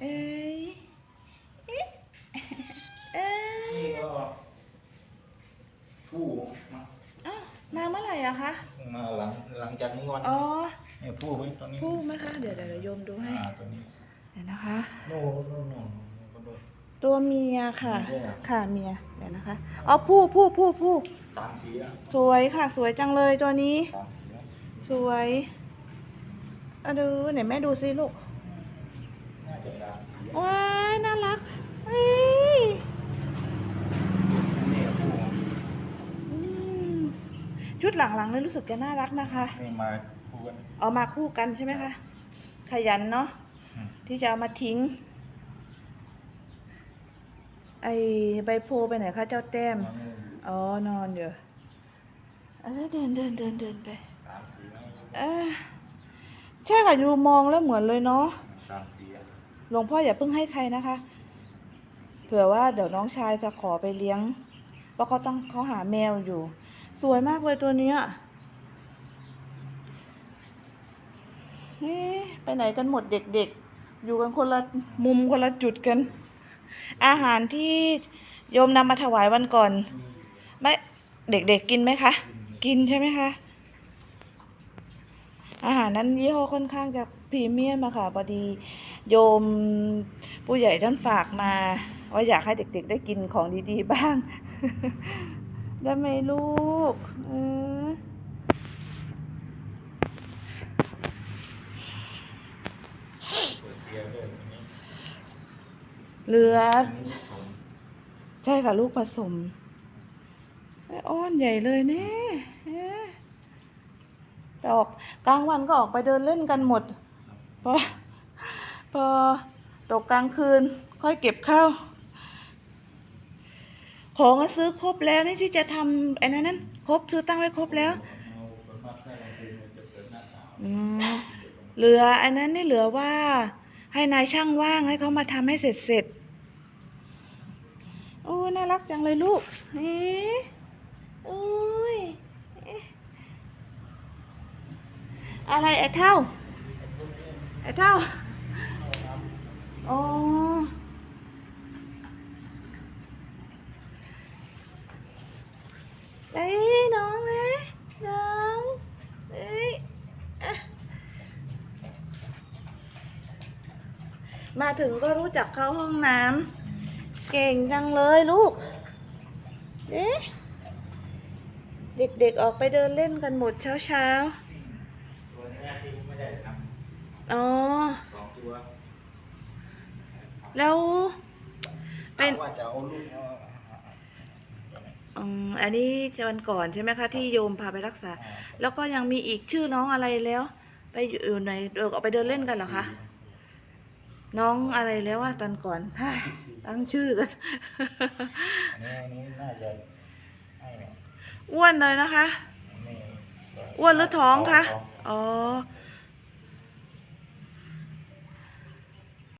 เอ้ยเอ๊ะเอ้ยนี่ก็ผู้มาอ้าวมาเมื่อไหร่อะคะมาหลังหลังจากนี้วันอ๋อเนี่ยผู้ไว้ตอนนี้พูดไหมคะเดี๋ยวเดี๋ยวเดี๋ยวโยมดูให้อ่าตัวนี้เดี๋ยวนะคะ โน่โน่โน่ก็ดูตัวเมียค่ะ เมียค่ะเมียเดี๋ยวนะคะอ๋อผู้ผู้ผู้ผู้สามสีอะสวยค่ะ สวยจังเลยตัวนี้ สามสีอะสวยเอาดูไหนแม่ดูสิลูก ว้ายน่ารักเอ้ยนี่ผู้อืมชุดหลังๆเลยรู้สึกจะน่ารักนะคะนี่มาคู่กัน เอามาคู่กันใช่ไหมคะ ขยันเนาะอืม ที่จะเอามาทิ้ง ไอใบโพไปไหนคะเจ้าแต้มมานี่อ๋อนอนอยู่เออเดินเดินเดินเดินไปสามสีนะเออใช่ค่ะดูมองแล้วเหมือนเลยเนาะสามสีอะ หลวงพ่ออย่าเพิ่งให้ใครนะคะ เผื่อว่าเดี๋ยวน้องชายจะขอไปเลี้ยง เพราะเขาต้องเขาหาแมวอยู่ สวยมากเลยตัวเนี้ยเอ๊ะไปไหนกันหมดเด็กๆ อยู่กันคนละมุมคนละจุดกัน อาหารที่โยมนำมาถวายวันก่อน ไม่เด็กๆกินไหมคะ กินใช่ไหมคะ อาหารนั้นยี่ห้อค่อนข้างจะพรีเมียมอะค่ะพอดี โยมผู้ใหญ่ท่านฝากมา ว่าอยากให้เด็กๆได้กินของดีๆบ้าง ได้ไหมลูกเออเหลือ ใช่ค่ะลูกผสมไอ้อ้อนใหญ่เลยแน่เอ๊ะแต่อกกลางวันก็ออกไปเดินเล่นกันหมดเพอ พอตกกลางคืนค่อยเก็บข้าวของซื้อครบแล้วนี่ที่จะทำไอ้นั้นนั้นครบซื้อตั้งไว้ครบแล้วเหลืออันนั้นนี่เหลือว่า ให้นายช่างว่างให้เขามาทำให้เสร็จเสร็จโอ้น่ารักจังเลยลูกเอ๊ะโอ้ยอะอะไรไอ้เท่าไอ้เท่า อ๋อ เอ้ยน้องเอ้ยน้องเอ้ยอะมาถึงก็รู้จักเข้าห้องน้ำเก่งจังเลยลูก เอ๊ะเด็กๆออกไปเดินเล่นกันหมดเช้าๆอ๋อ แล้วเป็นว่าจะเอาลูกเอาอืมอันนี้วันก่อนใช่ไหมคะที่โยมพาไปรักษา แล้วก็ยังมีอีกชื่อน้องอะไรแล้ว ไปอยู่ไหนเออออกไปเดินเล่นกันเหรอคะน้องอะไรแล้วว่าตอนก่อนฮ่าตั้งชื่อกันอันนี้อันนี้น่าจะให้เนี่ยอ้วนเลยนะคะนี่อ้วนหรือท้องคะท้องอ๋อท